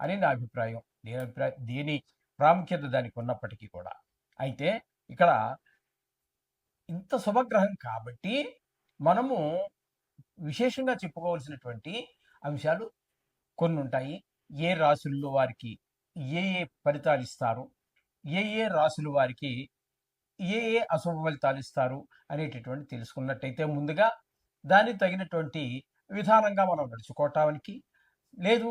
అని నా అభిప్రాయం. నేను అభిప్రాయం దేని ప్రాముఖ్యత దానికి ఉన్నప్పటికీ కూడా. అయితే ఇక్కడ ఇంత శుభగ్రహం కాబట్టి మనము విశేషంగా చెప్పుకోవాల్సినటువంటి అంశాలు కొన్ని ఉంటాయి. ఏ రాసుల్లో వారికి ఏ ఏ ఫలితాలు ఇస్తారు? ఏ ఏ రాసుల వారికి ఏ ఏ అశుభ ఫలితాలు ఇస్తారు అనేటటువంటి తెలుసుకున్నట్టయితే ముందుగా దానికి తగినటువంటి విధానంగా మనం నడుచుకోవటానికి లేదు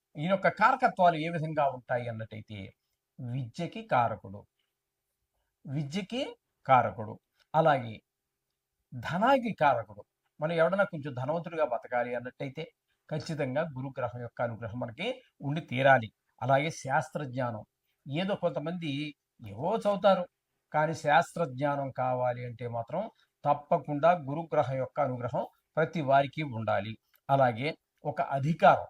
ఈయన యొక్క కారకత్వాలు ఏ విధంగా ఉంటాయి అన్నట్టయితే విద్యకి కారకుడు. విద్యకి కారకుడు. అలాగే ధనానికి కారకుడు. మనం ఎవడన్నా కొంచెం ధనవంతుడిగా బతకాలి అన్నట్టయితే ఖచ్చితంగా గురుగ్రహం యొక్క అనుగ్రహం మనకి ఉండి తీరాలి. అలాగే శాస్త్రజ్ఞానం. ఏదో కొంతమంది ఏవో చదువుతారు. కానీ శాస్త్రజ్ఞానం కావాలి అంటే మాత్రం తప్పకుండా గురుగ్రహం యొక్క అనుగ్రహం ప్రతి వారికి ఉండాలి. అలాగే ఒక అధికారం.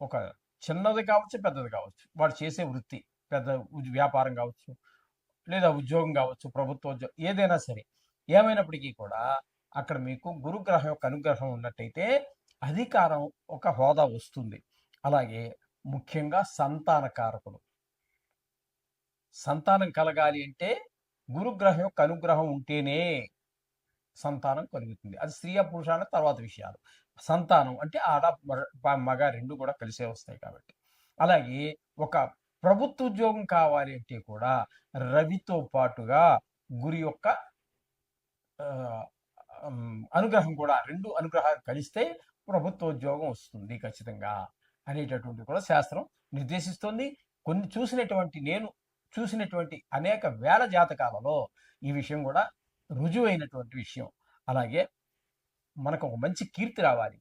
ఒక చిన్నది కావచ్చు పెద్దది కావచ్చు. వాడు చేసే వృత్తి పెద్ద వ్యాపారం కావచ్చు లేదా ఉద్యోగం కావచ్చు ప్రభుత్వ ఉద్యోగం ఏదైనా సరే. ఏమైనప్పటికీ కూడా అక్కడ మీకు గురుగ్రహం యొక్క అనుగ్రహం ఉన్నట్టయితే అధికారం ఒక హోదా వస్తుంది. అలాగే ముఖ్యంగా సంతానకారకుడు సంతానం కలగాలి అంటే గురుగ్రహం యొక్క అనుగ్రహం ఉంటేనే సంతానం కలుగుతుంది. అది స్త్రీ పురుషాన తర్వాత విషయాలు. సంతానం అంటే ఆడ మగ- మగ రెండు కూడా కలిసే వస్తాయి కాబట్టి. అలాగే ఒక ప్రభుత్వ ఉద్యోగం కావాలి అంటే కూడా రవితో పాటుగా గురి యొక్క అనుగ్రహం కూడా రెండు అనుగ్రహాలు కలిస్తే ప్రభుత్వ ఉద్యోగం వస్తుంది ఖచ్చితంగా అనేటటువంటి కూడా శాస్త్రం నిర్దేశిస్తుంది. కొన్ని చూసినటువంటి నేను చూసినటువంటి అనేక వేల జాతకాలలో ఈ విషయం కూడా రుజువైనటువంటి విషయం. అలాగే మనకు ఒక మంచి కీర్తి రావాలి.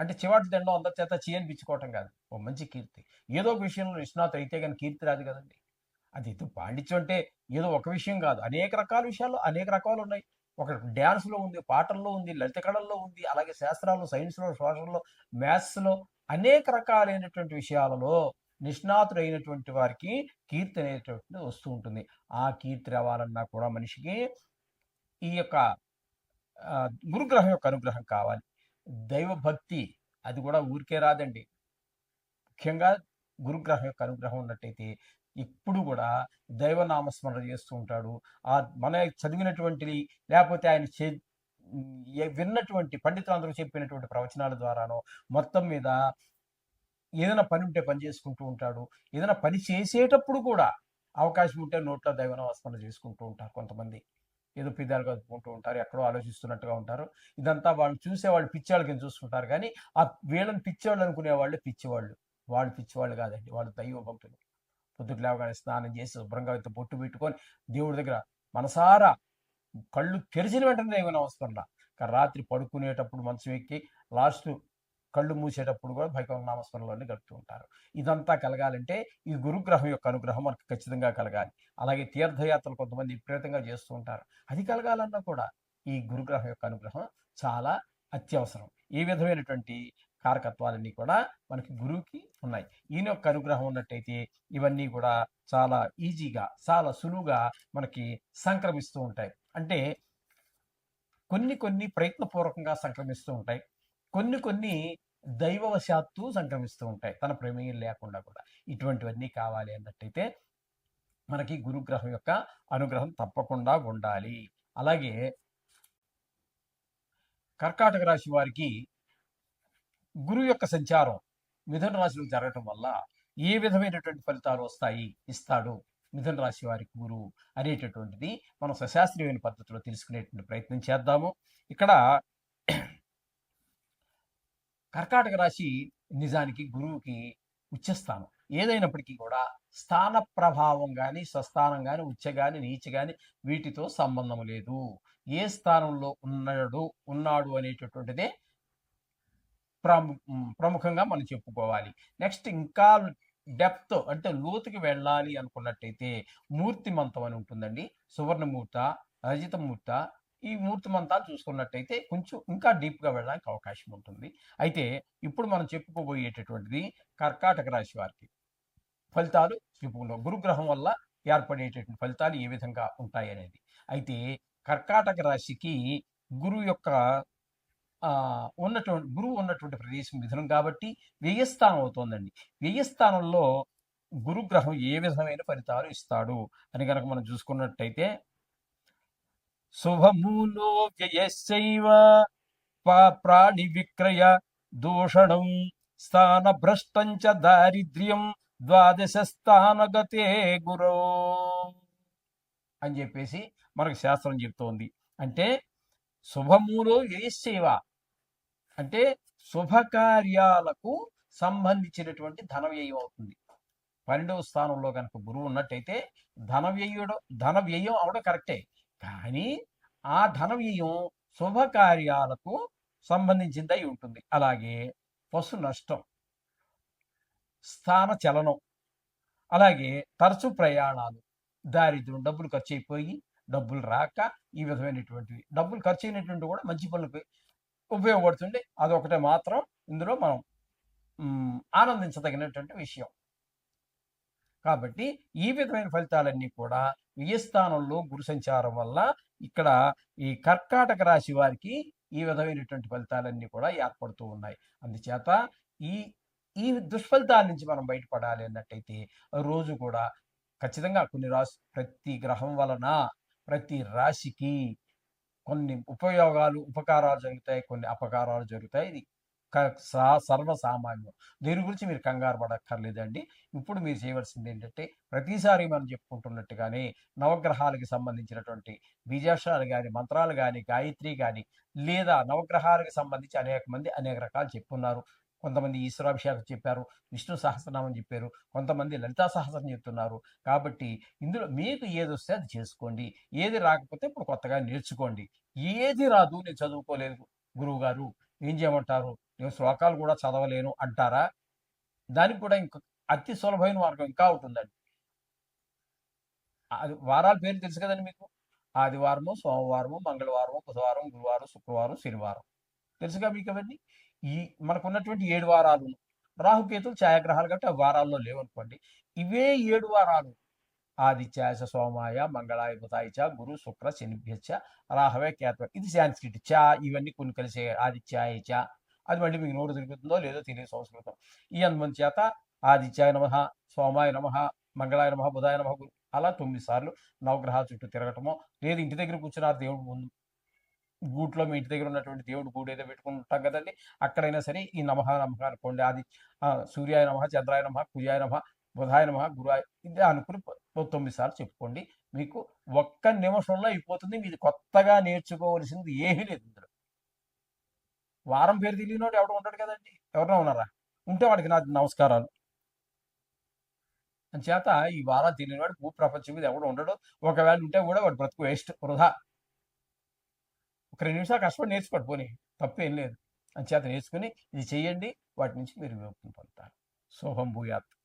అంటే చివాటి దండం అందరి చేత చేయనిపించుకోవటం కాదు. ఒక మంచి కీర్తి. ఏదో ఒక విషయంలో నిష్ణాతు అయితే కానీ కీర్తి రాదు కదండి. అది ఇది పాండిత్యం అంటే ఏదో ఒక విషయం కాదు. అనేక రకాల విషయాల్లో అనేక రకాలు ఉన్నాయి. ఒక డ్యాన్స్లో ఉంది పాటల్లో ఉంది లలిత కళల్లో ఉంది అలాగే శాస్త్రాల్లో సైన్స్లో సోషల్లో మ్యాథ్స్లో అనేక రకాలైనటువంటి విషయాలలో నిష్ణాతుడైనటువంటి వారికి కీర్తి అనేటువంటిది వస్తూ ఉంటుంది. ఆ కీర్తి రావాలన్నా కూడా మనిషికి ఈ యొక్క గురుగ్రహం యొక్క అనుగ్రహం కావాలి. దైవభక్తి అది కూడా ఊరికే రాదండి. ముఖ్యంగా గురుగ్రహం యొక్క అనుగ్రహం ఉన్నట్టయితే ఇప్పుడు కూడా దైవనామస్మరణ చేస్తూ ఉంటాడు. ఆ మన చదివినటువంటిది లేకపోతే ఆయన చే ఏ- విన్నటువంటి పండితులందరూ చెప్పినటువంటి ప్రవచనాల ద్వారానో మొత్తం మీద ఏదైనా పని ఉంటే పని చేసుకుంటూ ఉంటాడు. ఏదైనా పని చేసేటప్పుడు కూడా అవకాశం ఉంటే నోట్లో దైవనామస్మరణ చేసుకుంటూ ఉంటారు కొంతమంది. ఏదో పిదాలుగా అనుకుంటూ ఉంటారు ఎక్కడో ఆలోచిస్తున్నట్టుగా ఉంటారు. ఇదంతా వాళ్ళు చూసే వాళ్ళు పిచ్చేవాళ్ళ కింద చూస్తుంటారు. కానీ ఆ వీళ్ళని పిచ్చేవాళ్ళు అనుకునే వాళ్ళు పిచ్చివాళ్ళు. వాళ్ళు పిచ్చివాళ్ళు కాదండి. వాళ్ళు దైవ భక్తులు పొద్దుకు లేవగానే స్నానం చేసి శుభ్రంగా అయితే బొట్టు పెట్టుకొని దేవుడి దగ్గర మనసారా కళ్ళు తెరిచిన వెంటనే దేవుని అవసరం కానీ రాత్రి పడుకునేటప్పుడు మనసు ఎక్కి లాస్ట్ కళ్ళు మూసేటప్పుడు కూడా భగవన్ నామస్మరణలోనే గడుపుతూ ఉంటారు. ఇదంతా కలగాలంటే ఈ గురుగ్రహం యొక్క అనుగ్రహం మనకు ఖచ్చితంగా కలగాలి. అలాగే తీర్థయాత్రలు కొంతమంది విపరీతంగా చేస్తూ ఉంటారు. అది కలగాలన్నా కూడా ఈ గురుగ్రహం యొక్క అనుగ్రహం చాలా అత్యవసరం. ఈ విధమైనటువంటి కారకత్వాలన్నీ కూడా మనకి గురువుకి ఉన్నాయి. ఈయన యొక్క అనుగ్రహం ఉన్నట్టయితే ఇవన్నీ కూడా చాలా ఈజీగా చాలా సులువుగా మనకి సంక్రమిస్తూ ఉంటాయి. అంటే కొన్ని కొన్ని ప్రయత్నపూర్వకంగా సంక్రమిస్తూ ఉంటాయి. కొన్ని కొన్ని దైవవశాత్తు సంక్రమిస్తూ ఉంటాయి. తన ప్రమేయం లేకుండా కూడా. ఇటువంటివన్నీ కావాలి అన్నట్టయితే మనకి గురుగ్రహం యొక్క అనుగ్రహం తప్పకుండా ఉండాలి. అలాగే కర్కాటక రాశి వారికి గురువు యొక్క సంచారం మిథున రాశిలో జరగటం వల్ల ఏ విధమైనటువంటి ఫలితాలు వస్తాయి? ఇస్తాడు మిథున రాశి వారికి గురువు అనేటటువంటిది మనం సశాస్త్రీయమైన పద్ధతిలో తెలుసుకునేటువంటి ప్రయత్నం చేద్దాము. ఇక్కడ కర్కాటక రాశి నిజానికి గురువుకి ఉచ్చస్థానం ఏదైనప్పటికీ కూడా స్థాన ప్రభావం కానీ స్వస్థానం కానీ ఉచ్చ కానీ నీచ కానీ వీటితో సంబంధం లేదు. ఏ స్థానంలో ఉన్నాడు ఉన్నాడు అనేటటువంటిదే ప్రము ప్రముఖంగా మనం చెప్పుకోవాలి. నెక్స్ట్ ఇంకా డెప్త్ అంటే లోతుకి వెళ్ళాలి అనుకున్నట్టయితే మూర్తిమంతం అని ఉంటుందండి. సువర్ణమూర్త రజితమూర్త ఈ మూర్తిమంతాలు చూసుకున్నట్టయితే కొంచెం ఇంకా డీప్గా వెళ్ళడానికి అవకాశం ఉంటుంది. అయితే ఇప్పుడు మనం చెప్పుకోబోయేటటువంటిది కర్కాటక రాశి వారికి. ఫలితాలు చెప్పుకుంటాం గురుగ్రహం వల్ల ఏర్పడేటటువంటి ఫలితాలు ఏ విధంగా ఉంటాయి అనేది అయితే కర్కాటక రాశికి గురువు యొక్క ఉన్నటువంటి గురువు ఉన్నటువంటి ప్రదేశం మిథునం కాబట్టి వ్యయస్థానం అవుతోందండి. వ్యయస్థానంలో గురుగ్రహం ఏ విధమైన ఫలితాలు ఇస్తాడు అని కనుక మనం చూసుకున్నట్టయితే శుభమూలో వ్యయశ్చైవ ప్రాణి విక్రయ దూషణం స్థాన చ దారిద్ర్యం ద్వాదశ స్థానగతే గురో అని చెప్పేసి మనకు శాస్త్రం చెప్తోంది. అంటే శుభమూలో వ్యయశైవ అంటే శుభకార్యాలకు సంబంధించినటువంటి ధన వ్యయం అవుతుంది. పన్నెండవ స్థానంలో కనుక గురువు ఉన్నట్టయితే ధన వ్యయుడు ధన వ్యయం అవడం కరెక్టే. కానీ ఆ ధన వ్యయం శుభకార్యాలకు సంబంధించిందై ఉంటుంది. అలాగే పశు నష్టం స్థాన చలనం అలాగే తరచు ప్రయాణాలు దారిద్ర్యం డబ్బులు ఖర్చు అయిపోయి డబ్బులు రాక ఈ విధమైనటువంటివి. డబ్బులు ఖర్చు అయినటువంటి కూడా మంచి పనులకు ఉపయోగపడుతుంది అదొకటే మాత్రం ఇందులో మనం ఆనందించదగినటువంటి విషయం. కాబట్టి ఈ విధమైన ఫలితాలన్నీ కూడా వ్యయస్థానంలో గురు సంచారం వల్ల ఇక్కడ ఈ కర్కాటక రాశి వారికి ఈ విధమైనటువంటి ఫలితాలన్నీ కూడా ఏర్పడుతూ ఉన్నాయి. అందుచేత ఈ ఈ దుష్ఫలితాల నుంచి మనం బయటపడాలి అన్నట్టయితే రోజు కూడా ఖచ్చితంగా కొన్ని రాశి ప్రతి గ్రహం వలన ప్రతి రాశికి కొన్ని ఉపయోగాలు ఉపకారాలు జరుగుతాయి కొన్ని అపకారాలు జరుగుతాయి. ఇది సర్వసామాన్యం. దీని గురించి మీరు కంగారు పడక్కర్లేదండి. ఇప్పుడు మీరు చేయవలసింది ఏంటంటే ప్రతిసారి మనం చెప్పుకుంటున్నట్టుగానే నవగ్రహాలకి సంబంధించినటువంటి బీజాక్షరాలు కానీ మంత్రాలు కానీ గాయత్రి కానీ లేదా నవగ్రహాలకు సంబంధించి అనేక మంది అనేక రకాలు చెప్పున్నారు. కొంతమంది ఈశ్వరాభిషేకం చెప్పారు విష్ణు సహస్రనామం చెప్పారు కొంతమంది లలితా సహస్రం చెప్తున్నారు. కాబట్టి ఇందులో మీకు ఏది వస్తే అది చేసుకోండి. ఏది రాకపోతే ఇప్పుడు కొత్తగా నేర్చుకోండి. ఏది రాదు నేను చదువుకోలేదు గురువు గారు ఏం చేయమంటారు? నేను శ్లోకాలు కూడా చదవలేను అంటారా? దానికి కూడా ఇంకా అతి సులభమైన మార్గం ఇంకా ఉంటుందండి. అది వారాల పేరు తెలుసు కదండి మీకు? ఆదివారము సోమవారము మంగళవారము బుధవారం గురువారం శుక్రవారం శనివారం. తెలుసుగా మీకు అవన్నీ? ఈ మనకు ఉన్నటువంటి ఏడు వారాలు. రాహుకేతులు ఛాయాగ్రహాలు కాబట్టి ఆ వారాల్లో లేవనుకోండి. ఇవే ఏడు వారాలు. ఆదిత్యాయ సోమాయ మంగళాయ బుధాయిచ గురు శుక్ర శనిభ్యచ రాహవే కేతవ ఇది సాంస్క్రిట్ చ ఇవన్నీ కొన్ని కలిసే ఆదిత్యాయ చ అది మళ్ళీ మీకు నోరు తిరుగుతుందో లేదో తెలియదు సంస్కృతం ఈ అనుమతి చేత ఆదిత్యాయ నమ సోమాయ నమ మంగళాయ నమ బుధాయ నమ గురు అలా తొమ్మిది సార్లు నవగ్రహాల చుట్టూ తిరగటమో. లేదు ఇంటి దగ్గర కూర్చున్నారు దేవుడు ముందు. గూట్లో మీ ఇంటి దగ్గర ఉన్నటువంటి దేవుడు గూడు ఏదో పెట్టుకుంటాం కదండి. అక్కడైనా సరే ఈ నమహ నమహ అనుకోండి. ఆది సూర్యాయ నమ చంద్రాయ నమ కుజాయ నమ బుధాయ నమ గురువాయ ఇది అనుకుని తొమ్మిది సార్లు చెప్పుకోండి. మీకు ఒక్క నిమిషంలో అయిపోతుంది. మీది కొత్తగా నేర్చుకోవలసింది ఏమీ లేదు ఇందులో. వారం పేరు తెలియనోడు ఎవడు ఉంటాడు కదండి. ఎవరైనా ఉన్నారా? ఉంటే వాడికి నా నమస్కారాలు. అంచేత ఈ వారాలు తెలియనివాడు భూ ప్రపంచం మీద ఎవడు ఉండడు. ఒకవేళ ఉంటే కూడా వాడు బ్రతుకు వేస్ట్ వృధా. ఒక రెండు నిమిషాలు కష్టపడి నేర్చుకోడు పోనీ. తప్పేం లేదు. అంచేత నేర్చుకుని ఇది చేయండి. వాటి నుంచి మీరు విముక్తిని పొందుతారు. శోభం భూయాత్.